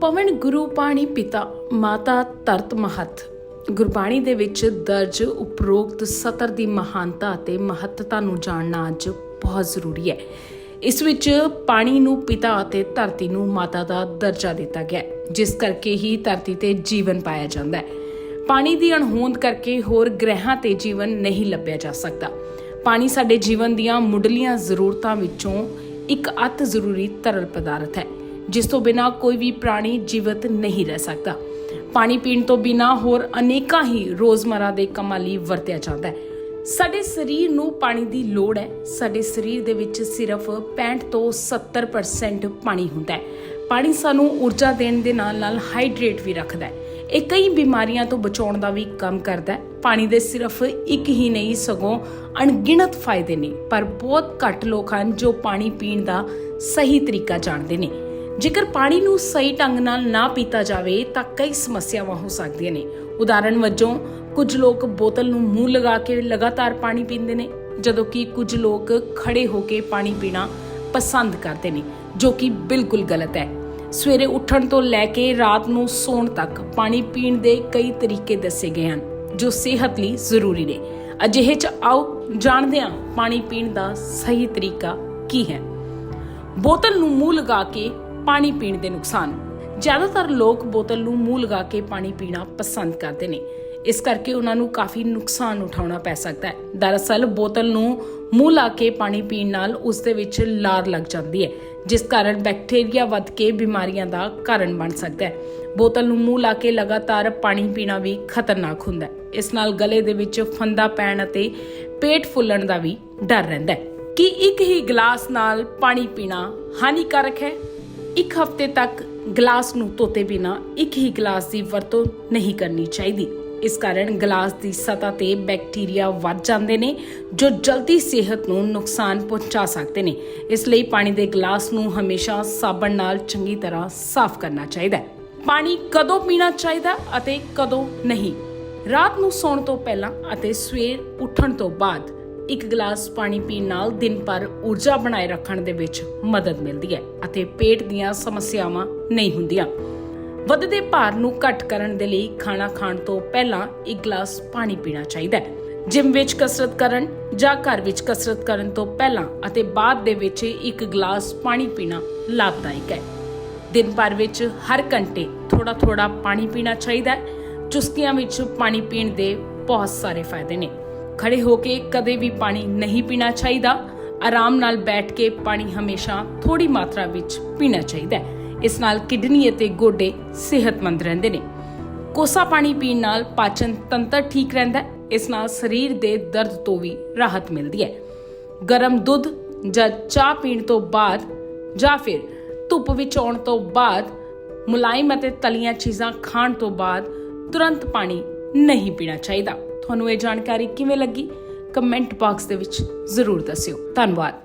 ਪਵਨ ਗੁਰੂ ਪਾਣੀ ਪਿਤਾ, ਮਾਤਾ ਧਰਤ ਮਹਤ। ਗੁਰਬਾਣੀ ਦੇ ਵਿੱਚ ਦਰਜ ਉਪਰੋਕਤ ਸਤਰ ਦੀ ਮਹਾਨਤਾ ਅਤੇ ਮਹੱਤਤਾ ਨੂੰ ਜਾਣਨਾ ਅੱਜ ਬਹੁਤ ਜ਼ਰੂਰੀ ਹੈ। ਇਸ ਵਿੱਚ ਪਾਣੀ ਨੂੰ ਪਿਤਾ ਅਤੇ ਧਰਤੀ ਨੂੰ ਮਾਤਾ ਦਾ ਦਰਜਾ ਦਿੱਤਾ ਗਿਆ ਜਿਸ ਕਰਕੇ ਹੀ ਧਰਤੀ ਤੇ ਜੀਵਨ ਪਾਇਆ ਜਾਂਦਾ ਹੈ। ਪਾਣੀ ਦੀ ਅਣਹੋਂਦ ਕਰਕੇ ਹੋਰ ਗ੍ਰਹਿਾਂ ਤੇ ਜੀਵਨ ਨਹੀਂ ਲੱਭਿਆ ਜਾ ਸਕਦਾ। ਪਾਣੀ ਸਾਡੇ ਜੀਵਨ ਦੀਆਂ ਮੁੱਢਲੀਆਂ ਜ਼ਰੂਰਤਾਂ ਵਿੱਚੋਂ ਇੱਕ ਅਤ ਜ਼ਰੂਰੀ ਤਰਲ ਪਦਾਰਥ ਹੈ। ਜਿਸ ਤੋਂ ਬਿਨਾ ਕੋਈ ਵੀ ਪ੍ਰਾਣੀ ਜੀਵਤ ਨਹੀਂ ਰਹਿ ਸਕਦਾ। ਪਾਣੀ ਪੀਣ ਤੋਂ ਬਿਨਾ ਹੋਰ ਅਨੇਕਾਂ ਹੀ ਰੋਜ਼ਮਰਾ ਦੇ ਕੰਮਾਂ ਲਈ ਵਰਤਿਆ ਜਾਂਦਾ ਹੈ। ਸਾਡੇ ਸਰੀਰ ਨੂੰ ਪਾਣੀ ਦੀ ਲੋੜ ਹੈ। ਸਾਡੇ ਸਰੀਰ ਦੇ ਵਿੱਚ ਸਿਰਫ 65 ਤੋਂ 70% ਪਾਣੀ ਹੁੰਦਾ ਹੈ। ਪਾਣੀ ਸਾਨੂੰ ਊਰਜਾ ਦੇਣ ਦੇ ਨਾਲ ਨਾਲ ਹਾਈਡਰੇਟ ਵੀ ਰੱਖਦਾ ਹੈ। ਇਹ ਕਈ ਬਿਮਾਰੀਆਂ ਤੋਂ ਬਚਾਉਣ ਦਾ ਵੀ ਕੰਮ ਕਰਦਾ ਹੈ। ਪਾਣੀ ਦੇ ਸਿਰਫ ਇੱਕ ਹੀ ਨਹੀਂ, ਸਗੋਂ ਅਣਗਿਣਤ ਫਾਇਦੇ ਨੇ। ਪਰ ਬਹੁਤ ਘੱਟ ਲੋਕ ਹਨ ਜੋ ਪਾਣੀ ਪੀਣ ਦਾ ਸਹੀ ਤਰੀਕਾ ਜਾਣਦੇ ਨੇ। ਜੇਕਰ ਪਾਣੀ ਨੂੰ ਸਹੀ ਢੰਗ ਨਾਲ ਨਾ ਪੀਤਾ ਜਾਵੇ, ਤਾਂ ਕਈ ਸਮੱਸਿਆਵਾਂ ਹੋ ਸਕਦੀਆਂ ਨੇ। ਉਦਾਹਰਣ ਵਜੋਂ, ਕੁਝ ਲੋਕ ਬੋਤਲ ਨੂੰ ਮੂੰਹ ਲਗਾ ਕੇ ਲਗਾਤਾਰ ਪਾਣੀ ਪੀਂਦੇ ਨੇ, ਜਦੋਂ ਕਿ ਕੁਝ ਲੋਕ ਖੜੇ ਹੋ ਕੇ ਪਾਣੀ ਪੀਣਾ ਪਸੰਦ ਕਰਦੇ ਨੇ, ਜੋ ਕਿ ਬਿਲਕੁਲ ਗਲਤ ਹੈ। ਸਵੇਰੇ ਉੱਠਣ ਤੋਂ ਲੈ ਕੇ ਰਾਤ ਨੂੰ ਸੌਣ ਤੱਕ ਪਾਣੀ ਪੀਣ ਦੇ ਕਈ ਤਰੀਕੇ ਦੱਸੇ ਗਏ ਹਨ, ਜੋ ਸਿਹਤ ਲਈ ਜ਼ਰੂਰੀ ਨੇ। ਅਜਿਹੇ ਚ ਆਓ, ਜਾਣਦੇ ਹਾਂ ਪਾਣੀ ਪੀਣ ਦਾ ਸਹੀ ਤਰੀਕਾ ਕੀ ਹੈ। ਬੋਤਲ ਨੂੰ ਮੂੰਹ ਲਗਾ ਕੇ ਪਾਣੀ ਪੀਣ ਦੇ ਨੁਕਸਾਨ। ਜ਼ਿਆਦਾਤਰ ਲੋਕ ਬੋਤਲ ਨੂੰ ਮੂੰਹ ਲਗਾ ਕੇ ਪਾਣੀ ਪੀਣਾ ਪਸੰਦ ਕਰਦੇ ਨੇ। ਇਸ ਕਰਕੇ ਉਹਨਾਂ ਨੂੰ ਕਾਫੀ ਨੁਕਸਾਨ ਉਠਾਉਣਾ ਪੈ ਸਕਦਾ ਹੈ। ਦਰਅਸਲ ਬੋਤਲ ਨੂੰ ਮੂੰਹ ਲਾ ਕੇ ਪਾਣੀ ਪੀਣ ਨਾਲ ਉਸ ਦੇ ਵਿੱਚ ਲਾਰ ਲੱਗ ਜਾਂਦੀ ਹੈ, ਜਿਸ ਕਾਰਨ ਬੈਕਟੀਰੀਆ ਵੱਧ ਕੇ ਬਿਮਾਰੀਆਂ ਦਾ ਕਾਰਨ ਬਣ ਸਕਦਾ ਹੈ। ਬੋਤਲ ਨੂੰ ਮੂੰਹ ਲਾ ਕੇ ਲਗਾਤਾਰ ਪਾਣੀ ਪੀਣਾ ਵੀ ਖਤਰਨਾਕ ਹੁੰਦਾ ਹੈ। ਇਸ ਨਾਲ ਗਲੇ ਦੇ ਵਿੱਚ ਫੰਦਾ ਪੈਣ ਅਤੇ ਪੇਟ ਫੁੱਲਣ ਦਾ ਵੀ ਡਰ ਰਹਿੰਦਾ ਹੈ। ਕੀ ਇੱਕ ਹੀ ਗਲਾਸ ਨਾਲ ਪਾਣੀ ਪੀਣਾ ਹਾਨੀਕਾਰਕ ਹੈ? ਇੱਕ ਹਫ਼ਤੇ ਤੱਕ ਗਲਾਸ ਨੂੰ ਧੋਤੇ ਬਿਨਾ ਇੱਕ ਹੀ ਗਲਾਸ ਦੀ ਵਰਤੋਂ ਨਹੀਂ ਕਰਨੀ ਚਾਹੀਦੀ। ਇਸ ਕਾਰਨ ਗਲਾਸ ਦੀ ਸਤ੍ਹਾ ਤੇ ਬੈਕਟੀਰੀਆ ਵੱਧ ਜਾਂਦੇ ਨੇ, ਜੋ ਜਲਦੀ ਸਿਹਤ ਨੂੰ ਨੁਕਸਾਨ ਪਹੁੰਚਾ ਸਕਦੇ ਨੇ। ਇਸ ਲਈ ਪਾਣੀ ਦੇ ਗਲਾਸ ਨੂੰ ਹਮੇਸ਼ਾ ਸਾਬਣ ਨਾਲ ਚੰਗੀ ਤਰ੍ਹਾਂ ਸਾਫ਼ ਕਰਨਾ ਚਾਹੀਦਾ ਹੈ। ਪਾਣੀ ਕਦੋਂ ਪੀਣਾ ਚਾਹੀਦਾ ਅਤੇ ਕਦੋਂ ਨਹੀਂ? ਰਾਤ ਨੂੰ ਸੌਣ ਤੋਂ ਪਹਿਲਾਂ ਅਤੇ ਸਵੇਰ ਉੱਠਣ ਤੋਂ ਬਾਅਦ ਇੱਕ ਗਲਾਸ ਪਾਣੀ ਪੀਣ ਨਾਲ ਦਿਨ ਭਰ ਊਰਜਾ ਬਣਾਏ ਰੱਖਣ ਦੇ ਵਿੱਚ ਮਦਦ ਮਿਲਦੀ ਹੈ ਅਤੇ ਪੇਟ ਦੀਆਂ ਸਮੱਸਿਆਵਾਂ ਨਹੀਂ ਹੁੰਦੀਆਂ। ਵੱਧਦੇ ਭਾਰ ਨੂੰ ਘੱਟ ਕਰਨ ਦੇ ਲਈ ਖਾਣਾ ਖਾਣ ਤੋਂ ਪਹਿਲਾਂ ਇੱਕ ਗਲਾਸ ਪਾਣੀ ਪੀਣਾ ਚਾਹੀਦਾ ਹੈ। ਜਿਮ ਵਿੱਚ ਕਸਰਤ ਕਰਨ ਜਾਂ ਘਰ ਵਿੱਚ ਕਸਰਤ ਕਰਨ ਤੋਂ ਪਹਿਲਾਂ ਅਤੇ ਬਾਅਦ ਦੇ ਵਿੱਚ ਇੱਕ ਗਲਾਸ ਪਾਣੀ ਪੀਣਾ ਲਾਭਦਾਇਕ ਹੈ। ਦਿਨ ਭਰ ਵਿੱਚ ਹਰ ਘੰਟੇ ਥੋੜਾ ਥੋੜਾ ਪਾਣੀ ਪੀਣਾ ਚਾਹੀਦਾ ਹੈ। ਚੁਸਕੀਆਂ ਵਿੱਚ ਪਾਣੀ ਪੀਣ ਦੇ ਬਹੁਤ ਸਾਰੇ ਫਾਇਦੇ ਨੇ। ਖੜੇ ਹੋ ਕੇ ਕਦੇ ਵੀ ਪਾਣੀ ਨਹੀਂ ਪੀਣਾ ਚਾਹੀਦਾ। ਆਰਾਮ ਨਾਲ ਬੈਠ ਕੇ ਪਾਣੀ ਹਮੇਸ਼ਾ ਥੋੜੀ ਮਾਤਰਾ ਵਿੱਚ ਪੀਣਾ ਚਾਹੀਦਾ ਹੈ। ਇਸ ਨਾਲ ਕਿਡਨੀ ਅਤੇ ਗੋਡੇ ਸਿਹਤਮੰਦ ਰਹਿੰਦੇ ਨੇ। ਕੋਸਾ ਪਾਣੀ ਪੀਣ ਨਾਲ ਪਾਚਨ ਤੰਤਰ ਠੀਕ ਰਹਿੰਦਾ ਹੈ। ਇਸ ਨਾਲ ਸਰੀਰ ਦੇ ਦਰਦ ਤੋਂ ਵੀ ਰਾਹਤ ਮਿਲਦੀ ਹੈ। ਗਰਮ ਦੁੱਧ ਜਾਂ ਚਾਹ ਪੀਣ ਤੋਂ ਬਾਅਦ ਜਾਂ ਫਿਰ ਧੁੱਪ ਵਿੱਚ ਆਉਣ ਤੋਂ ਬਾਅਦ ਮੁਲਾਇਮ ਅਤੇ ਤਲੀਆਂ ਚੀਜ਼ਾਂ ਖਾਣ ਤੋਂ ਬਾਅਦ ਤੁਰੰਤ ਪਾਣੀ ਨਹੀਂ ਪੀਣਾ ਚਾਹੀਦਾ। ਤੁਹਾਨੂੰ ਇਹ ਜਾਣਕਾਰੀ ਕਿਵੇਂ ਲੱਗੀ? ਕਮੈਂਟ ਬਾਕਸ ਦੇ ਵਿੱਚ ਜ਼ਰੂਰ ਦੱਸਿਓ। ਧੰਨਵਾਦ।